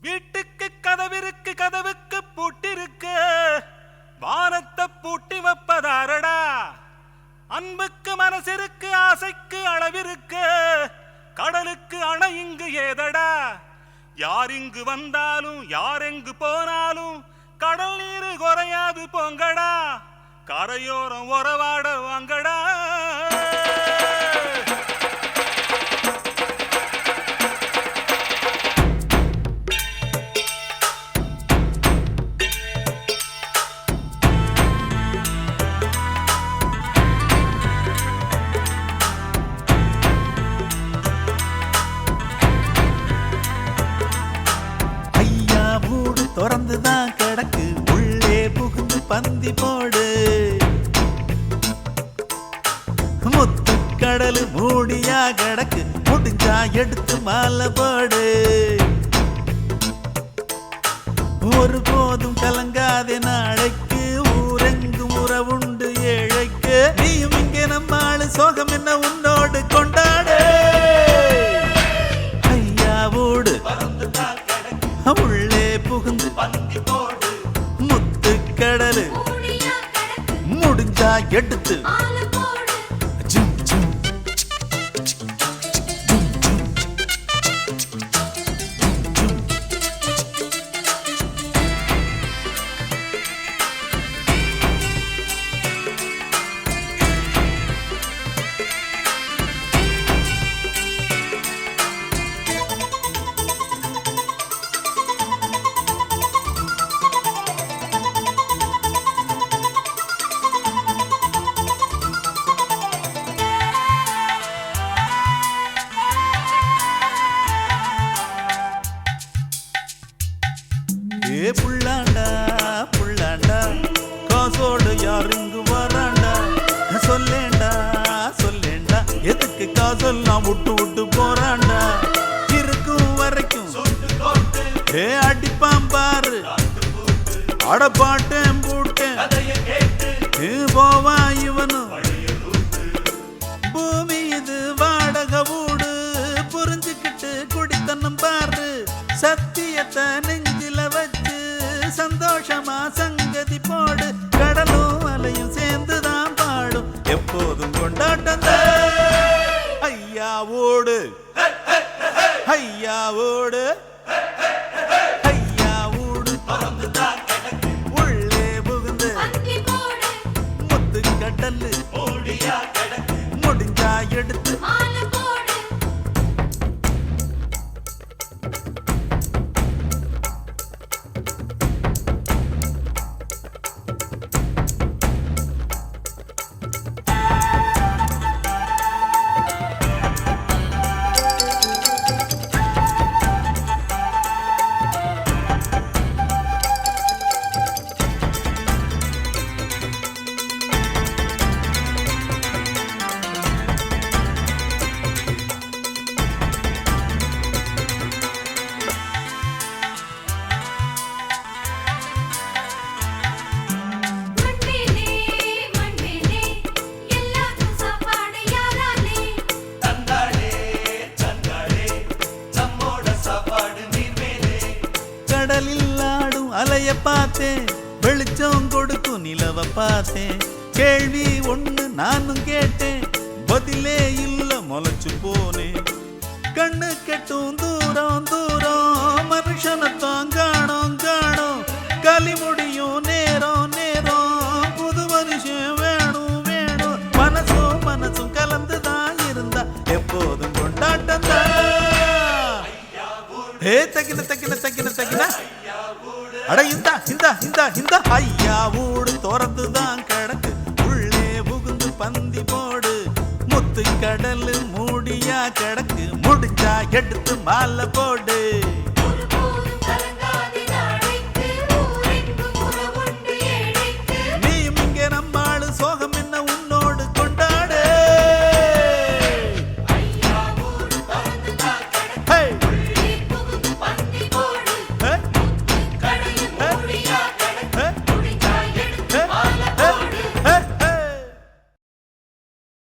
வீட்டுக்கு கதவிருக்கு கதவுக்கு பூட்டிருக்கு வானத்தை பூட்டி வைப்பதாரடா. அன்புக்கு மனசிற்கு ஆசைக்கு அளவிருக்கு கடலுக்கு அணை இங்கு ஏதடா. யார் இங்கு வந்தாலும் யார் எங்கு போனாலும் கடல் நீர் குறையாது போங்கடா. கரையோரம் உறவாட வாங்கடா. திறந்துதான் கிடக்கு. உள்ளே புகுந்து பந்தி போடு. முத்து கடல் மூடியா கிடக்கு. முடிஞ்சா எடுத்து மாலை போடு. ஒரு போதும் கலங்காதே நாளைக்கு. ஊரெங்கும் உறவுண்டு ஏழைக்கு. நீயும் இங்கே நம்ம ஆளு. சோகம் என்ன உன்னோடு கொண்டாடு. ஐயாவோடு உள்ள எடுத்து புள்ளாண்டா புள்ளாண்டா. காசோடு யார் இங்கு வராண்டா? சொல்லேண்டா சொல்லேண்டா. எதுக்கு காசெல்லாம் விட்டு விட்டு போறாண்டா? இருக்கும் வரைக்கும். ஏ அடிப்பான் பாரு. அடப்பாட்டேன் போட்டேன் போவா இவனும். பூமி இது வாடக வீடு. புரிஞ்சுக்கிட்டு குடித்தனம் பாரு. சத்தியத்தை எடுத்து பார்த்தேன். வெளிச்சம் கொடுக்கும் நிலவ பார்த்தேன். கேள்வி ஒண்ணு நானும் கேட்டேன். பதிலே இல்ல முளைச்சு போனேன். கண்ணு கெட்டும் தூரம் தூரம். மனுஷனத்தான் காணோம் காணோம். களி முடியும் நேரம் நேரம். புது மனுஷன் வேணும் வேணும். மனசும் மனசும் கலந்துதான் இருந்தா. எப்போதும் கொண்டாட்டம் தான். ஏ தக்கின தக்கின தக்கின தக்கின. அட இந்தா இந்தா இந்தா இந்தா. ஐயா ஊடு திறந்து தான் கிடக்கு. உள்ளே புகுந்து பந்தி போடு. முத்து கடல் மூடியா கிடக்கு. முடிஞ்சா எடுத்து மாலை போடு.